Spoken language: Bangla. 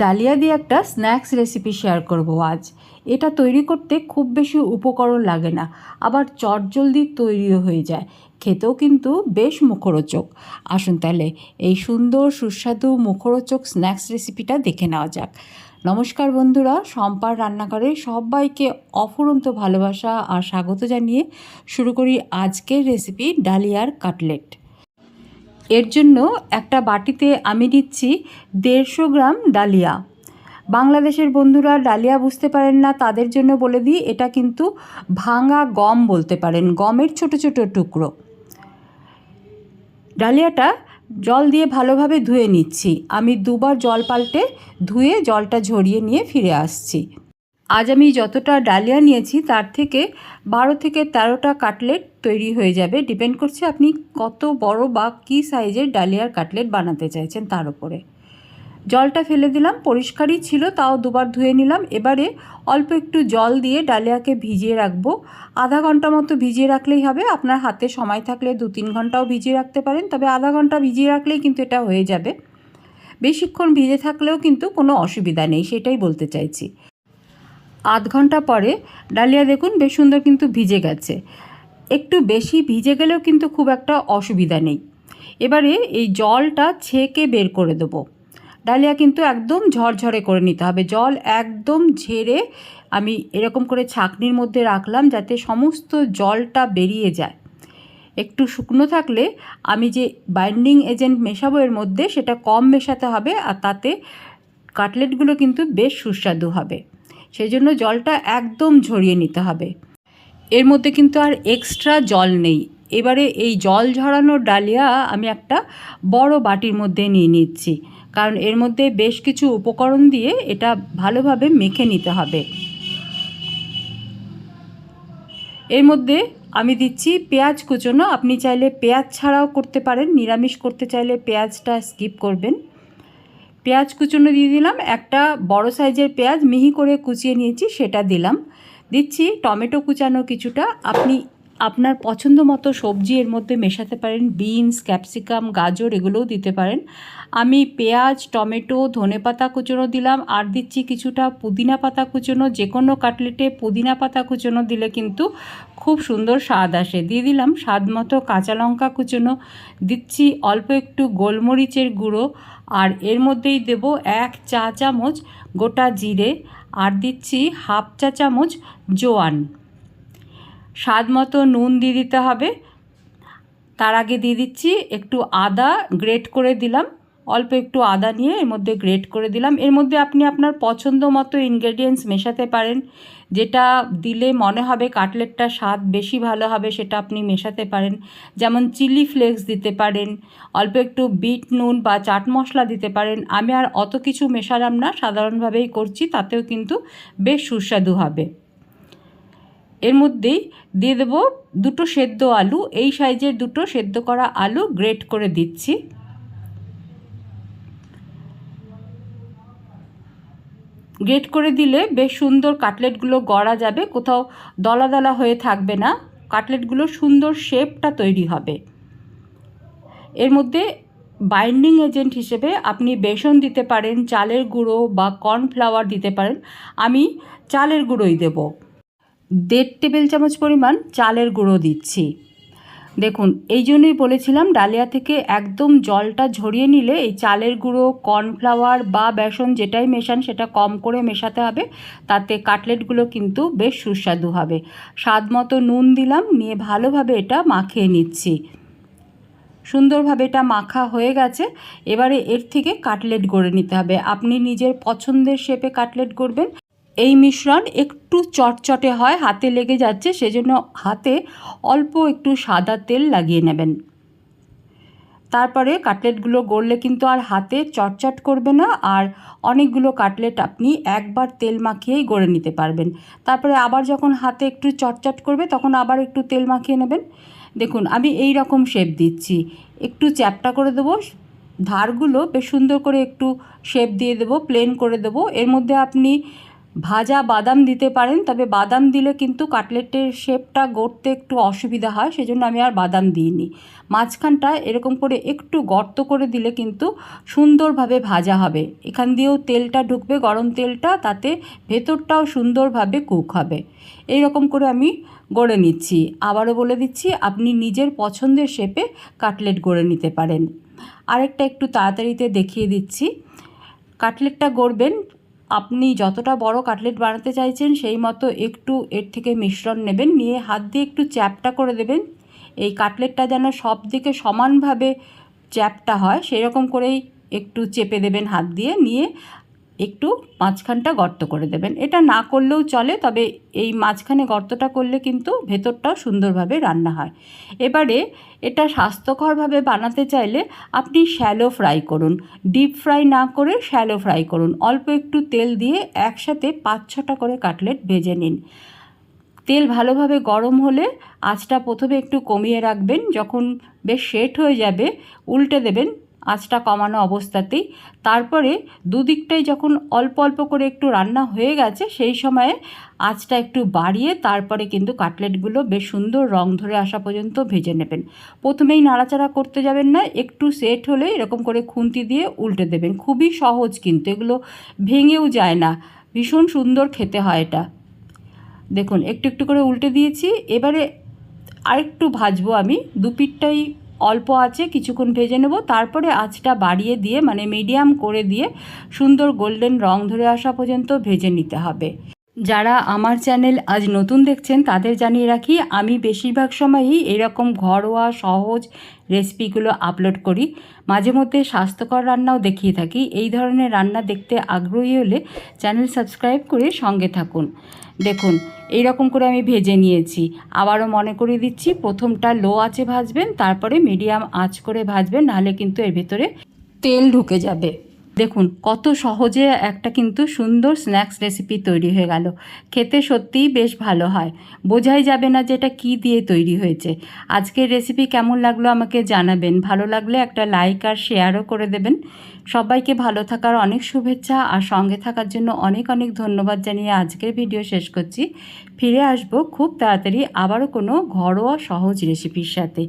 ডালিয়া দিয়ে একটা স্ন্যাক্স রেসিপি শেয়ার করব আজ। এটা তৈরি করতে খুব বেশি উপকরণ লাগে না, আবার চটজলদি তৈরিও হয়ে যায়। খেতেও কিন্তু বেশ মুখরোচক। আসুন তাহলে এই সুন্দর, সুস্বাদু মুখরোচক স্ন্যাক্স রেসিপিটা দেখে নেওয়া যাক। নমস্কার বন্ধুরা, সম্পার রান্নাঘরে সবাইকে অফুরন্ত ভালোবাসা আর স্বাগত জানিয়ে শুরু করি আজকের রেসিপি ডালিয়ার কাটলেট এর জন্য একটা বাটিতে আমি নিচ্ছি দেড়শো গ্রাম ডালিয়া। বাংলাদেশের বন্ধুরা ডালিয়া বুঝতে পারেন না, তাদের জন্য বলে দিই, এটা কিন্তু ভাঙা গম বলতে পারেন, গমের ছোট ছোট টুকরো। ডালিয়াটা জল দিয়ে ভালোভাবে ধুয়ে নিচ্ছি। আমি দুবার জল পাল্টে ধুয়ে জলটা ঝরিয়ে নিয়ে ফিরে আসছি। আজ আমি যতটা ডালিয়া নিয়েছি, তার থেকে বারো থেকে তেরোটা কাটলেট তৈরি হয়ে যাবে। ডিপেন্ড করছে আপনি কত বড় বা কী সাইজের ডালিয়ার কাটলেট বানাতে চাইছেন তার উপরে। জলটা ফেলে দিলাম, পরিষ্কারই ছিল, তাও দুবার ধুয়ে নিলাম। এবারে অল্প একটু জল দিয়ে ডালিয়াকে ভিজিয়ে রাখব। আধা ঘণ্টা মতো ভিজিয়ে রাখলেই হবে। আপনার হাতে সময় থাকলে দু তিন ঘন্টাও ভিজিয়ে রাখতে পারেন, তবে আধা ঘণ্টা ভিজিয়ে রাখলেই কিন্তু এটা হয়ে যাবে। বেশিক্ষণ ভিজে থাকলেও কিন্তু কোনো অসুবিধা নেই, সেটাই বলতে চাইছি। আধ ঘণ্টা পরে, ডালিয়া দেখুন বেশ সুন্দর কিন্তু ভিজে গেছে। একটু বেশি ভিজে গেলেও কিন্তু খুব একটা অসুবিধা নেই। এবারে এই জলটা ছেঁকে বের করে দেবো। ডালিয়া কিন্তু একদম ঝরঝরে করে নিতে হবে। জল একদম ঝেড়ে আমি এরকম করে ছাঁকনির মধ্যে রাখলাম যাতে সমস্ত জলটা বেরিয়ে যায়। একটু শুকনো থাকলে আমি যে বাইন্ডিং এজেন্ট মেশাবো এর মধ্যে সেটা কম মেশাতে হবে আর তাতে কাটলেটগুলো কিন্তু বেশ সুস্বাদু হবে। সেই জন্য জলটা একদম ঝরিয়ে নিতে হবে। এর মধ্যে কিন্তু আর এক্সট্রা জল নেই। এবারে এই জল ঝরানো ডালিয়া আমি একটা বড় বাটির মধ্যে নিয়ে নিচ্ছি। কারণ এর মধ্যে বেশ কিছু উপকরণ দিয়ে এটা ভালোভাবে মেখে নিতে হবে। এর মধ্যে আমি দিচ্ছি পেঁয়াজ কুচোনো। আপনি চাইলে পেঁয়াজ ছাড়াও করতে পারেন, নিরামিষ করতে চাইলে পেঁয়াজটা স্কিপ করবেন। পেঁয়াজ কুচোনো দিয়ে দিলাম। একটা বড় সাইজের পেঁয়াজ মিহি করে কুচিয়ে নিয়েছি, সেটা দিলাম। দিচ্ছি টমেটো কুচানো কিছুটা। আপনি আপনার পছন্দ মতো সবজি এর মধ্যে মেশাতে পারেন, বিনস, ক্যাপসিকাম, গাজর এগুলোও দিতে পারেন। আমি পেঁয়াজ, টমেটো, ধনে পাতা কুচোনো দিলাম, আর দিচ্ছি কিছুটা পুদিনা পাতা কুচোনো। যে কোনো কাটলেটে পুদিনা পাতা কুচোনো দিলে কিন্তু খুব সুন্দর স্বাদ আসে। দিয়ে দিলাম স্বাদ মতো কাঁচা লঙ্কা কুচোনো। দিচ্ছি অল্প একটু গোলমরিচের গুঁড়ো, আর এর মধ্যেই দেব এক চা চামচ গোটা জিরে, আর দিচ্ছি হাফ চা চামচ জোয়ান। স্বাদ মতো নুন দিয়ে দিতে হবে। তার আগে দিয়ে দিচ্ছি একটু আদা গ্রেট করে দিলাম। অল্প একটু আদা নিয়ে এর মধ্যে গ্রেট করে দিলাম। এর মধ্যে আপনি আপনার পছন্দ মতো ইনগ্রেডিয়েন্টস মেশাতে পারেন। যেটা দিলে মনে হবে কাটলেটটা স্বাদ বেশি ভালো হবে সেটা আপনি মেশাতে পারেন। যেমন চিলি ফ্লেক্স দিতে পারেন, অল্প একটু বিট নুন বা চাট মশলা দিতে পারেন। আমি আর অত কিছু মেশালাম না, সাধারণভাবেই করছি, তাতেও কিন্তু বেশ সুস্বাদু হবে। এর মধ্যেই দিয়ে দেবো দুটো সেদ্ধ আলু। এই সাইজের দুটো সেদ্ধ করা আলু গ্রেট করে দিচ্ছি। গ্রেট করে দিলে বেশ সুন্দর কাটলেটগুলো গড়া যাবে, কোথাও দলা দলা হয়ে থাকবে না। কাটলেটগুলো সুন্দর শেপটা তৈরি হবে। এর মধ্যে বাইন্ডিং এজেন্ট হিসেবে আপনি বেসন দিতে পারেন, চালের গুঁড়ো বা কর্নফ্লাওয়ার দিতে পারেন। আমি চালের গুঁড়োই দেবো। দেড় টেবিল চামচ পরিমাণ চালের গুঁড়ো দিচ্ছি। দেখুন, এই জন্যই বলেছিলাম ডালিয়া থেকে একদম জলটা ঝরিয়ে নিলে এই চালের গুঁড়ো, কর্নফ্লাওয়ার বা বেসন যেটাই মেশান সেটা কম করে মেশাতে হবে। তাতে কাটলেটগুলো কিন্তু বেশ সুস্বাদু হবে। স্বাদ মতো নুন দিলাম, নিয়ে ভালোভাবে এটা মাখিয়ে নিচ্ছি। সুন্দরভাবে এটা মাখা হয়ে গেছে। এবারে এর থেকে কাটলেট গড়ে নিতে হবে। আপনি নিজের পছন্দের শেপে কাটলেট গড়বেন। এই মিশ্রণ একটু চটচটে হয়, হাতে লেগে যাচ্ছে, সেজন্য হাতে অল্প একটু সাদা তেল লাগিয়ে নেবেন। তারপরে কাটলেটগুলো গড়লে কিন্তু আর হাতে চটচট করবে না, আর অনেকগুলো কাটলেট আপনি একবার তেল মাখিয়েই গড়ে নিতে পারবেন। তারপরে আবার যখন হাতে একটু চটচট করবে, তখন আবার একটু তেল মাখিয়ে নেবেন। দেখুন, আমি এই রকম শেপ দিচ্ছি। একটু চ্যাপটা করে দেবো, ধারগুলো বেশ সুন্দর করে একটু শেপ দিয়ে দেবো, প্লেন করে দেবো। এর মধ্যে আপনি ভাজা বাদাম দিতে পারেন, তবে বাদাম দিলে কিন্তু কাটলেটের শেপটা গড়তে একটু অসুবিধা হয়, সেজন্য আমি আর বাদাম দিইনি। মাঝখানটা এরকম করে একটু গর্ত করে দিলে কিন্তু সুন্দরভাবে ভাজা হবে। এখান দিয়েও তেলটা ঢুকবে, গরম তেলটা, তাতে ভেতরটাও সুন্দরভাবে কুক হবে। এই রকম করে আমি গড়ে নিচ্ছি। আবারও বলে দিচ্ছি, আপনি নিজের পছন্দের শেপে কাটলেট গড়ে নিতে পারেন। আরেকটা একটু তাড়াতাড়িতে দেখিয়ে দিচ্ছি। কাটলেটটা গড়বেন আপনি যতটা বড় কাটলেট বানাতে চাইছেন, সেই মতো একটু এর থেকে মিশ্রণ নেবেন, নিয়ে হাত দিয়ে একটু চ্যাপটা করে দেবেন। এই কাটলেটটা যেন সব দিকে সমানভাবে চ্যাপটা হয় সেই রকম করেই একটু চেপে দেবেন হাত দিয়ে, নিয়ে একটু মাঝখানটা গর্ত করে দেবেন। এটা না করলেও চলে, তবে এই মাঝখানে গর্তটা করলে কিন্তু ভেতরটাও সুন্দরভাবে রান্না হয়। এবারে এটা স্বাস্থ্যকরভাবে বানাতে চাইলে আপনি শ্যালো ফ্রাই করুন। ডিপ ফ্রাই না করে শ্যালো ফ্রাই করুন। অল্প একটু তেল দিয়ে একসাথে পাঁচ ছটা করে কাটলেট ভেজে নিন। তেল ভালোভাবে গরম হলে আঁচটা প্রথমে একটু কমিয়ে রাখবেন। যখন বেশ সেট হয়ে যাবে, উল্টে দেবেন আঁচটা কমানো অবস্থাতেই। তারপরে দুদিকটাই যখন অল্প অল্প করে একটু রান্না হয়ে গেছে, সেই সময়ে আঁচটা একটু বাড়িয়ে তারপরে কিন্তু কাটলেটগুলো বেশ সুন্দর রং ধরে আসা পর্যন্ত ভেজে নেবেন। প্রথমেই নাড়াচাড়া করতে যাবেন না, একটু সেট হলে এরকম করে খুন্তি দিয়ে উল্টে দেবেন। খুবই সহজ কিন্তু, এগুলো ভেঙেও যায় না। ভীষণ সুন্দর খেতে হয় এটা। দেখুন, একটু একটু করে উল্টে দিয়েছি। এবারে আরেকটু ভাজবো আমি। দু পিঠটাই অল্প আছে, কিছুক্ষণ ভেজে নেব। তারপরে আঁচটা বাড়িয়ে দিয়ে মানে মিডিয়াম করে দিয়ে সুন্দর গোল্ডেন রং ধরে আসা পর্যন্ত ভেজে নিতে হবে। যারা আমার চ্যানেল আজ নতুন দেখছেন, তাদের জানিয়ে রাখি, আমি বেশিরভাগ সময়ই এরকম ঘরোয়া, সহজ রেসিপিগুলো আপলোড করি। মাঝে মধ্যে স্বাস্থ্যকর রান্নাও দেখিয়ে থাকি। এই ধরনের রান্না দেখতে আগ্রহী হলে চ্যানেল সাবস্ক্রাইব করে সঙ্গে থাকুন। দেখুন এই রকম করে আমি ভেজে নিয়েছি। আবারও মনে করিয়ে দিচ্ছি, প্রথমটা লো আঁচে ভাজবেন, তারপরে মিডিয়াম আঁচ করে ভাজবেন, নাহলে কিন্তু এর ভেতরে তেল ঢুকে যাবে। দেখুন, কত সহজে একটা কিন্তু সুন্দর স্ন্যাক্স রেসিপি তৈরি হয়ে গেল। খেতে সত্যিই বেশ ভালো হয়। বোঝাই যাবে না যে এটা কী দিয়ে তৈরি হয়েছে। আজকের রেসিপি কেমন লাগল আমাকে জানাবেন। ভালো লাগলে একটা লাইক আর শেয়ারও করে দেবেন। সবাইকে ভালো থাকার অনেক শুভেচ্ছা আর সঙ্গে থাকার জন্য অনেক অনেক ধন্যবাদ জানিয়ে আজকের ভিডিও শেষ করছি। ফিরে আসব খুব তাড়াতাড়ি আবারও কোনো ঘরোয়া সহজ রেসিপির সাথে।